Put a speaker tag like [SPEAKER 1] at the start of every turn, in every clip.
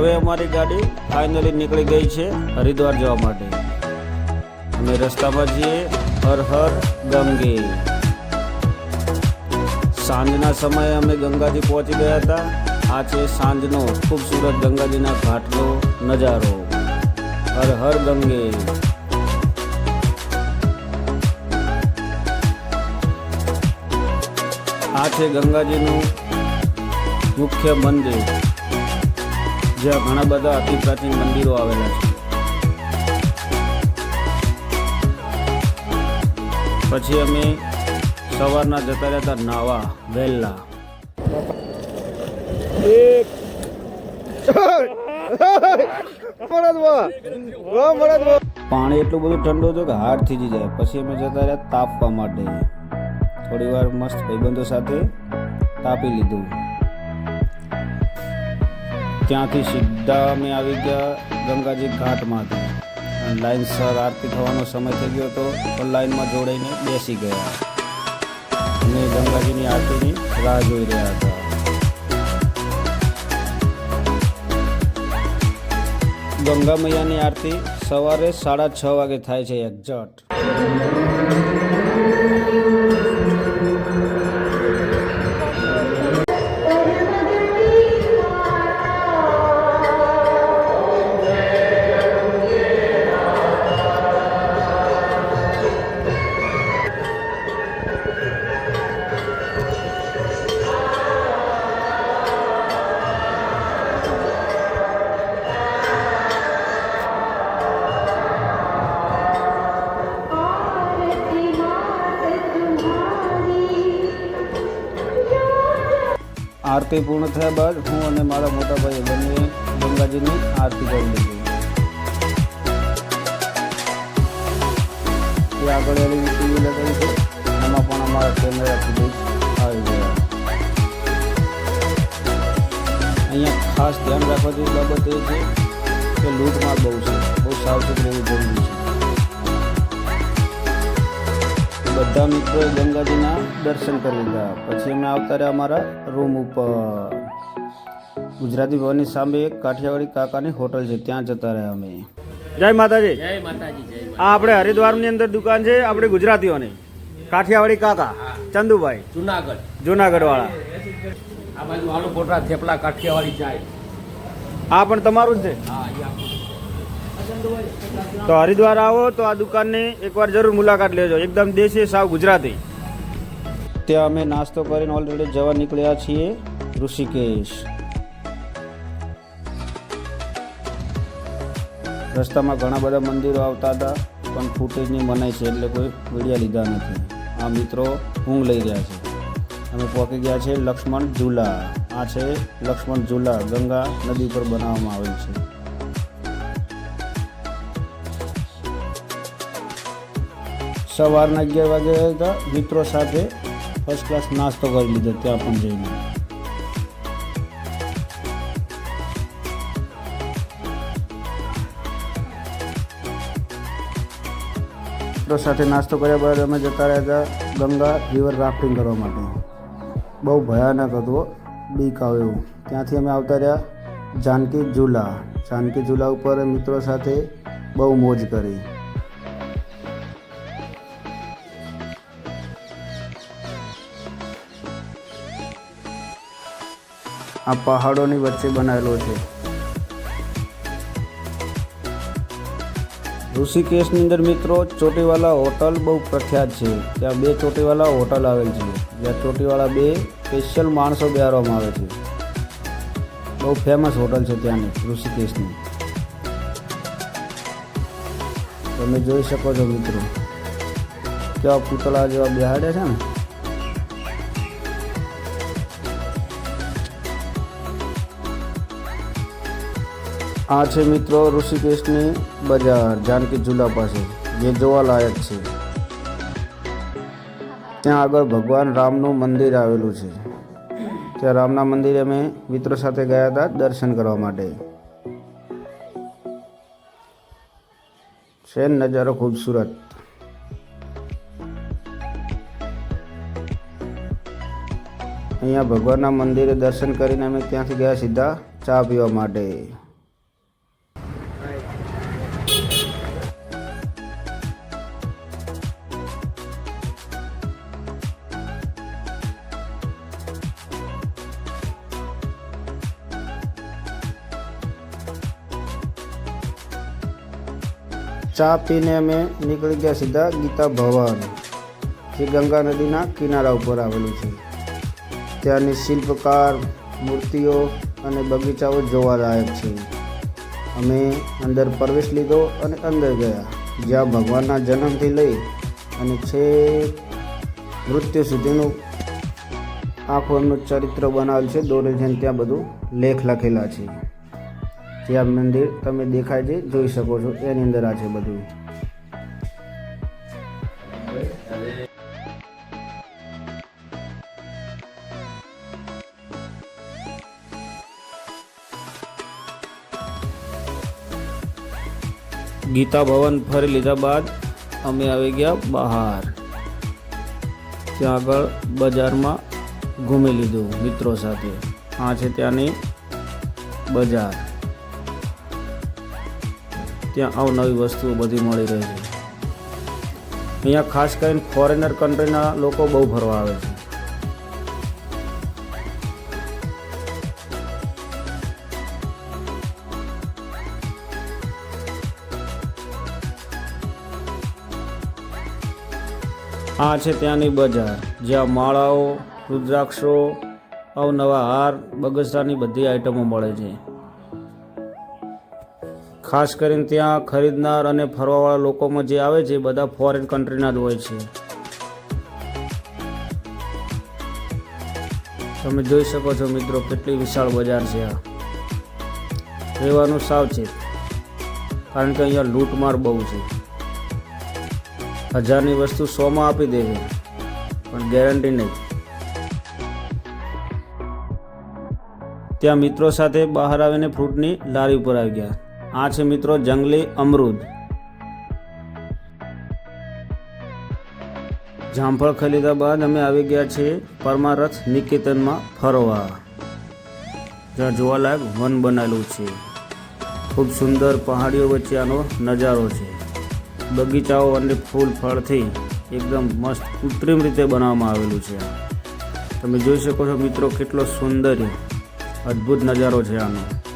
[SPEAKER 1] હવે અમારી ગાડી ફાઇનલી નીકળી ગઈ છે હરિદ્વાર જવા માટે. અમે રસ્તામાં જઈએ હર હર ગંગે. સાંજના સમયે અમે ગંગાજી પહોંચી ગયા હતા. આ છે સાંજનો ખૂબસૂરત ગંગાજીના ઘાટનો નજારો. હર હર ગંગે. આ છે ગંગાજીનું મુખ્ય મંદિર. જ્યાં ઘણા બધા અતિ પ્રાચીન મંદિરો આવેલા છે. પછી અમે સવારના જતા રહેતા નાવા વહેલા પાણી એટલું બધું ઠંડુ હતું કે હાર્ડ થીજી જાય. પછી અમે જતા રહ્યા તાપવા માટે. થોડી વાર મસ્ત ભાઈબંધો સાથે તાપી લીધું. ત્યાંથી સીધા અમે આવી ગયા ગંગાજી ઘાટમાંથી. લાઈન સર આરતી થવાનો સમય થઈ ગયો હતો પણ લાઈનમાં જોડાઈને બેસી ગયા. અને ગંગાજીની આરતીની રાહ જોઈ રહ્યા હતા. ગંગા મૈયાની આરતી સવારે સાડા છ વાગે થાય છે એક્ઝેક્ટ આરતી પૂર્ણ થયા બાદ હું અને મારા મોટા ભાઈ બંને ગંગાજીની આરતી કરી લીધી. એ આગળ એલઈડી ટીવી લગાવી છે. એમાં પણ અમારા કેમેરા સુધી આવી ગયા. અહીંયા ખાસ ધ્યાન રાખવા જેવી બાબત એ છે કે લૂંટમાર બહુ છે. બહુ સાવચેત રહેવું જરૂરી છે. બધા મિત્રોએ ગંગાજીના દર્શન કરી લીધા. પછી અમે આવતા રહ્યા અમારા રૂમ ઉપર. ગુજરાતી ભવનની સામે એક કાઠિયાવાડી કાકાની હોટલ છે. ત્યાં જતા રહ્યા અમે. જય માતાજી.
[SPEAKER 2] જય માતાજી
[SPEAKER 1] આ આપણે હરિદ્વારની અંદર દુકાન છે આપણે ગુજરાતીઓની. કાઠિયાવાડી કાકા ચંદુભાઈ.
[SPEAKER 2] જુનાગઢ.
[SPEAKER 1] જુનાગઢ વાળા
[SPEAKER 2] આ બાજુ આલુ પોટરા થેપલા કાઠિયાવાડી ચાય
[SPEAKER 1] આ પણ તમારું જ છે?
[SPEAKER 2] હા
[SPEAKER 1] તો હરિદ્વાર આવો તો આ દુકાનની એકવાર જરૂર મુલાકાત લેજો. એકદમ દેશી સાવ ગુજરાતી. ત્યાં અમે નાસ્તો કરીને ઓલરેડી જવા નીકળ્યા છીએ ઋષિકેશ. રસ્તામાં ઘણા બધા મંદિરો આવતા હતા, પણ ફૂટેજની મનાય છે એટલે કોઈ વિડીયા લીધા નથી. આ મિત્રો ઊંઘ લઈ રહ્યા છે. અમે પહોંચી ગયા છે લક્ષ્મણ ઝૂલા. આ છે લક્ષ્મણ ઝૂલા, ગંગા નદી પર બનાવવામાં આવેલ છે. સવારના અગિયાર વાગે હતા મિત્રો સાથે ફર્સ્ટ ક્લાસ નાસ્તો કરી લીધો, ત્યાં પણ જઈને. મિત્રો સાથે નાસ્તો કર્યા બાદ અમે જતા રહ્યા હતા ગંગા રિવર રાફ્ટિંગ કરવા માટે. બહુ ભયાનક હતું બીક આવે એવું. ત્યાંથી અમે આવતા રહ્યા જાનકી ઝૂલા. જાનકી ઝૂલા ઉપર મિત્રો સાથે બહુ મોજ કરી. આ પહાડોની વચ્ચે બનાવેલો છે. ઋષિકેશની અંદર મિત્રો ચોટીવાલા હોટલ બહુ પ્રખ્યાત છે. ત્યાં બે ચોટીવાલા હોટલ આવેલ છે. જ્યાં ચોટીવાળા બે સ્પેશિયલ માણસો બિહારવામાં આવે છે. બહુ ફેમસ હોટલ છે ત્યાંની, ઋષિકેશની. તમે જોઈ શકો છો મિત્રો. કેવા પૂતળા જેવા બેહાડ્યા છે ને? આ છે મિત્રો ઋષિકેશની બજાર, જાનકી ઝુલા પાસે, જે જોવાલાયક છે. ત્યાં આગળ ભગવાન રામનું મંદિર આવેલું છે. ત્યાં રામના મંદિરે અમે મિત્રો સાથે ગયા હતા દર્શન કરવા માટે. છે નજારો ખૂબસૂરત. અહીંયા ભગવાનના મંદિરે દર્શન કરીને અમે ત્યાંથી ગયા સીધા ચા પીવા માટે. ચા પીને અમે નીકળી ગયા સીધા ગીતા ભવન, જે ગંગા નદીના કિનારા ઉપર આવેલું છે. ત્યાંની શિલ્પકાર, મૂર્તિઓ અને બગીચાઓ જોવાલાયક છે. અમે અંદર પ્રવેશ લીધો અને અંદર ગયા, જ્યાં ભગવાનના જન્મથી લઈ અને છેક મૃત્યુ સુધીનું આખું એમનું ચરિત્ર બનાવેલ છે. દોરે છે અને ત્યાં બધું લેખ લખેલા છે. જે આ મંદિર તમે દેખાય છે, જોઈ શકો છો. એની અંદર આ છે બધું. ગીતા ભવન ફરી લીધા બાદ અમે આવી ગયા બહાર. ત્યાં આગળ બજારમાં ઘૂમી લીધું મિત્રો સાથે. આ છે ત્યાંની બજાર. ત્યાં અવનવી વસ્તુઓ બધી મળી રહી છે. અહીંયા ખાસ કરીને ફોરેનર કન્ટ્રીના લોકો બહુ ફરવા આવે છે. આ છે ત્યાંની બજાર, જ્યાં માળાઓ, રુદ્રાક્ષો, અવનવા હાર, બગસરાની બધી આઈટમો મળે છે. ખાસ કરીને ત્યાં ખરીદનાર અને ફરવાવાળા લોકોમાં જે આવે છે એ બધા ફોરેન કન્ટ્રીના જ હોય છે. તમે જોઈ શકો છો મિત્રો કેટલી વિશાળ બજાર છે આ. રહેવાનું સાવચેત કારણ કે અહીંયા લૂંટમાર બહુ છે. હજારની વસ્તુ સોમાં આપી દે છે. પણ ગેરંટી નહીં. ત્યાં મિત્રો સાથે બહાર આવીને ફ્રૂટની લારી ઉપર આવી ગયા. આ છે મિત્રો, જંગલી અમૃત જામફળ ખાઈ બાદ અમે આવી ગયા છીએ પરમારથ નિકેતનમાં ફરવા. જ્યાં જોવાલાયક વન બનાવેલું છે. ખૂબ સુંદર પહાડીઓ વચ્ચે આનો નજારો છે. બગીચાઓ અને ફૂલ ફળથી એકદમ મસ્ત કૃત્રિમ રીતે બનાવવામાં આવેલું છે. તમે જોઈ શકો છો મિત્રો, કેટલો સુંદર અદ્ભુત નજારો છે આનો.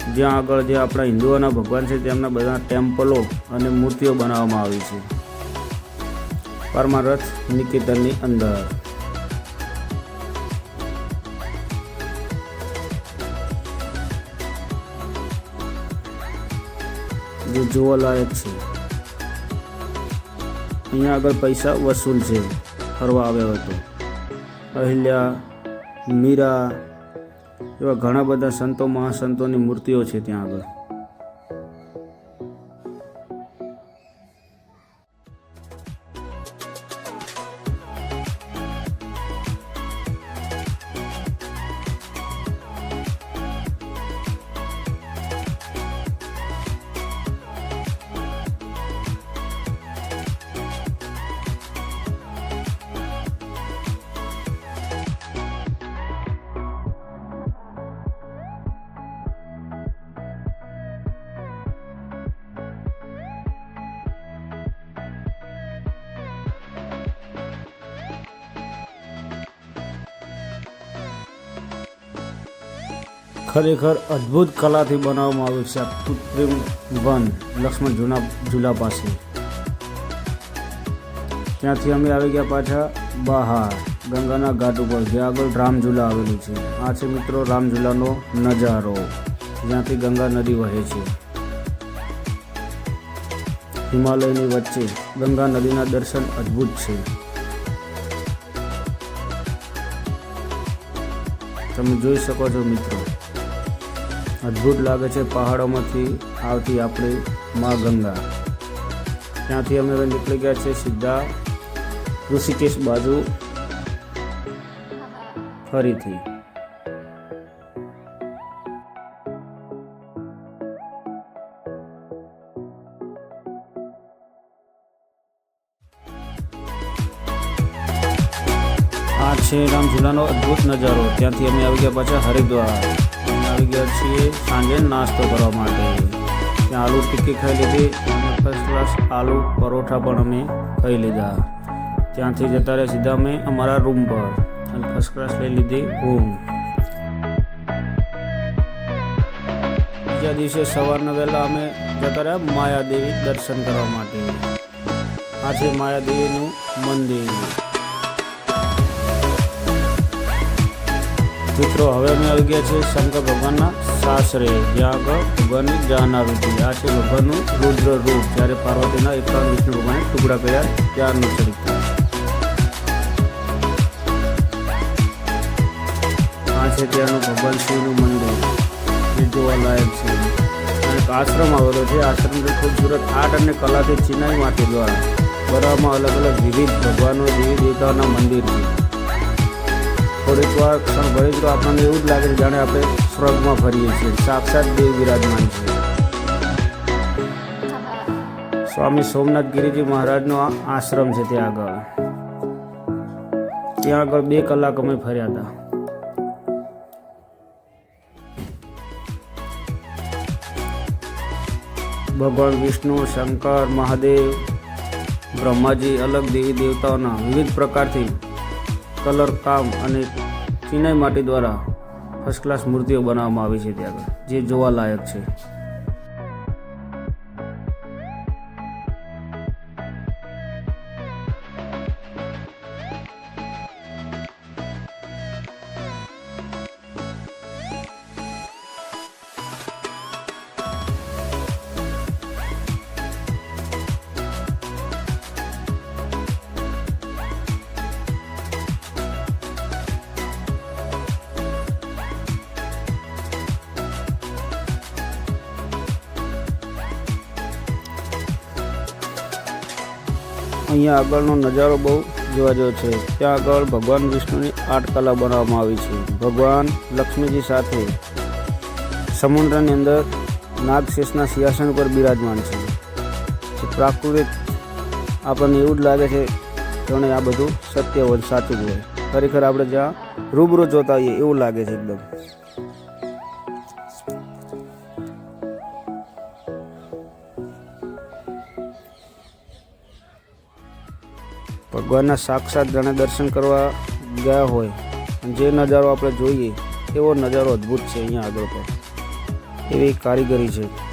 [SPEAKER 1] જ્યાં આગળ જે આપણા હિન્દુઓના ભગવાન છે તેમના બધા ટેમ્પલો અને મૂર્તિઓ બનાવવામાં આવી છે. પરમારથ નિકેતનની અંદર. જે જોવાલાયક છે. અહીંયા આગળ પૈસા વસૂલ છે. ફરવા આવ્યો હતો અહિલ્યા, મીરા એવા ઘણા બધા સંતો મહાસંતોની મૂર્તિઓ છે ત્યાં આગળ. ખરેખર અદ્ભુત કલાથી બનાવવામાં આવ્યું છે આ કૃત્રિમ વન, લક્ષ્મણ જૂના ઝૂલા પાસે. ત્યાંથી અમે આવી ગયા પાછા બહાર, ગંગાના ઘાટ ઉપર જ્યાં આગળ રામઝૂલા આવેલું છે. આ છે મિત્રો રામઝૂલાનો નજારો, જ્યાંથી ગંગા નદી વહે છે. હિમાલયની વચ્ચે ગંગા નદીના દર્શન અદ્ભુત છે. તમે જોઈ શકો છો મિત્રો. અદ્ભુત લાગે છે પહાડોમાંથી આવતી આપણી મા ગંગા. ત્યાંથી અમે હવે નીકળી ગયા છે સીધા ઋષિકેશ બાજુ. ફરીથી. આ છે રામઝુલાનો અદ્ભુત નજારો. ત્યાંથી અમે આવી ગયા પાછા હરિદ્વાર. ગયા છીએ સાંજે નાસ્તો કરવા માટે. ત્યાં આલુ ટિક્કી ખાઈ લીધી અને ફર્સ્ટ ક્લાસ આલુ પરોઠા પણ અમે ખાઈ લીધા. ત્યાંથી જતા રહ્યા સીધા અમે અમારા રૂમ પર અને ફર્સ્ટ ક્લાસ લઈ લીધી રૂમ બીજા દિવસે સવારના વહેલા અમે જતા રહ્યા માયાદેવી દર્શન કરવા માટે. આ માયાદેવીનું મંદિર. મિત્રો, હવે અમે આવી ગયા છીએ શંકર ભગવાનના સાસરે. જ્યાં આગળ ભગવાનની જાન હતી આ છે ભગવાનનું રુદ્ર રૂપ. જ્યારે પાર્વતીના એક વિષ્ણુ ભગવાને ટુકડા કર્યા ત્યારનું ચરિત્ર. આ છે ત્યાંનું ભગવાન શિવનું મંદિર. જે જોવાલાયક છે. આશ્રમ આવેલો છે. આશ્રમ ખૂબસૂરત આર્ટ અને કલાથી ચિનાઈ માટે દ્વારા. બનાવવામાં અલગ અલગ વિવિધ ભગવાનો વિવિધ દેવતાઓના મંદિર છે. થોડીક વાર ક્ષણ ભરે તો આપણને એવું જ લાગે છે જાણે આપણે સ્વર્ગમાં ફરીએ છીએ. સાક્ષાત દેવ વિરાજમાન છે. સ્વામી સોમનાથ ગિરિજી મહારાજનો આશ્રમ છે ત્યાં આગળ. ત્યાં આગળ બે કલાક અમે ફર્યા હતા. ભગવાન વિષ્ણુ, શંકર, મહાદેવ, બ્રહ્માજી, અલગ દેવી દેવતાઓના વિવિધ પ્રકારથી કલર કામ અને ચિનાઈ માટી દ્વારા ફર્સ્ટ ક્લાસ મૂર્તિઓ બનાવવામાં આવી છે ત્યાં આગળ જે જોવાલાયક છે. અહીંયા આગળનો નજારો બહુ જોવા જેવો છે. ત્યાં આગળ ભગવાન વિષ્ણુની આર્ટ કલા બનાવવામાં આવી છે. ભગવાન લક્ષ્મીજી સાથે સમુદ્રની અંદર નાગશેષના સિંહાસન પર બિરાજમાન છે. પ્રાકૃતિક આપણને એવું જ લાગે છે જાણે આ બધું સત્ય હોય, સાચું હોય. ખરેખર આપણે જ્યાં રૂબરૂ જોતા હોઈએ એવું લાગે છે એકદમ. ભગવાનના સાક્ષાત જાણે દર્શન કરવા ગયા હોય જે નજારો આપણે જોઈએ, એવો નજારો અદ્ભુત છે અહીંયા આગળ પર. એવી કારીગરી છે.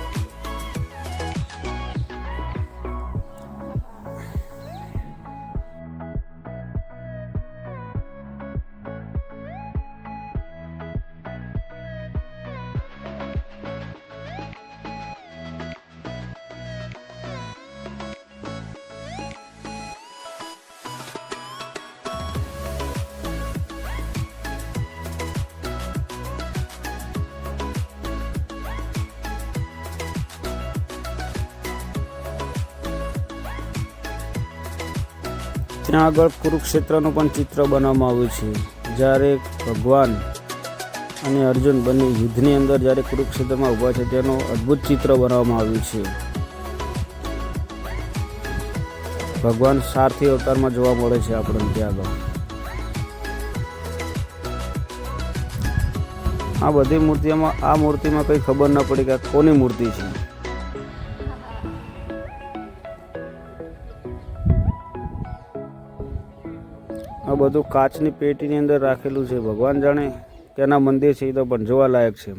[SPEAKER 1] ત્યાં આગળ કુરુક્ષેત્રનું પણ ચિત્ર બનાવવામાં આવ્યું છે. જ્યારે ભગવાન અને અર્જુન બંને યુદ્ધની અંદર જ્યારે કુરુક્ષેત્રમાં ઊભા છે, તેનું અદ્ભુત ચિત્ર બનાવવામાં આવ્યું છે. ભગવાન સારથી અવતારમાં જોવા મળે છે આપણને ત્યાં આગળ. આ બધી મૂર્તિઓમાં, આ મૂર્તિમાં કંઈ ખબર ન પડી કે કોની મૂર્તિ છે. બધું કાચની પેટીની અંદર રાખેલું છે. ભગવાન જાણે તેના મંદિર છે, એ તો પણ જોવાલાયક છે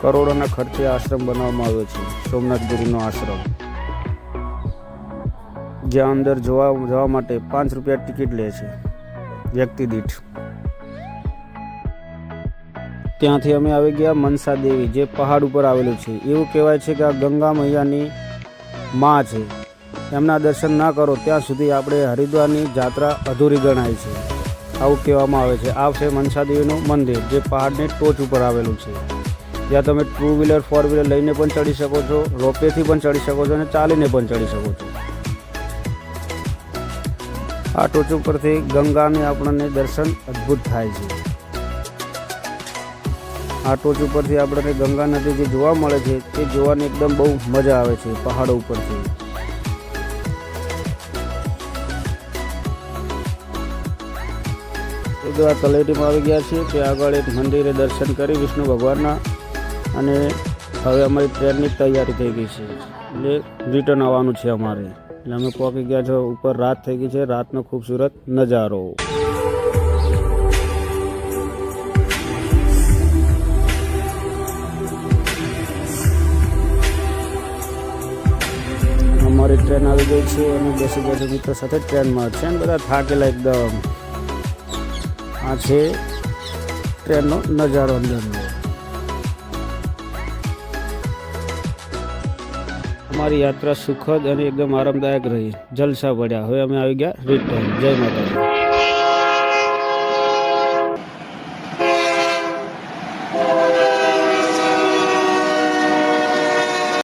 [SPEAKER 1] કરોડોના ખર્ચે આશ્રમ બનાવવામાં આવ્યો છે. સોમનાથગીરીનો આશ્રમ. જ્યાં અંદર જોવા જવા માટે પાંચ રૂપિયા ટિકિટ લે છે. વ્યક્તિ દીઠ. ત્યાંથી અમે આવી ગયા મનસા દેવી, જે પહાડ ઉપર આવેલું છે. એવું કહેવાય છે કે આ ગંગા મૈયાની માં છે. એમના દર્શન ના કરો, ત્યાં સુધી આપણે હરિદ્વારની જાત્રા અધૂરી ગણાય છે. આવું કહેવામાં આવે છે. આ છે મનસા દેવીનું મંદિર, જે પહાડની ટોચ ઉપર આવેલું છે. જ્યાં તમે ટુ વ્હીલર ફોર વ્હીલર લઈને પણ ચડી શકો છો રોપેથી પણ ચડી શકો છો અને ચાલીને પણ ચડી શકો છો. આ ટોચ ઉપરથી ગંગાને આપણને દર્શન અદ્ભુત થાય છે. આ ટોચ ઉપરથી આપણને ગંગા નદી જે જોવા મળે છે, તે જોવાની એકદમ બહુ મજા આવે છે પહાડો ઉપરથી. આ તલેટીમાં આવી ગયા છીએ, તે આગળ એક મંદિરે દર્શન કરી વિષ્ણુ ભગવાનના અને હવે અમારી ટ્રેનની તૈયારી થઈ ગઈ છે. એટલે રિટર્ન આવવાનું છે અમારે. એટલે અમે પહોંચી ગયા છો, ઉપર રાત થઈ ગઈ છે, રાતનો ખૂબસૂરત નજારો. અમારી ટ્રેન આવી ગઈ છે અને બેસી ગયા મિત્રો સાથે ટ્રેનમાં છે અને બધા થાકેલા એકદમ. આ છે ટ્રેનનો નજારો અંદરનો. અમારી યાત્રા સુખદ અને એકદમ આરામદાયક રહી. જલસા પડ્યા હવે અમે આવી ગયા રિટર્ન જય માતાજી.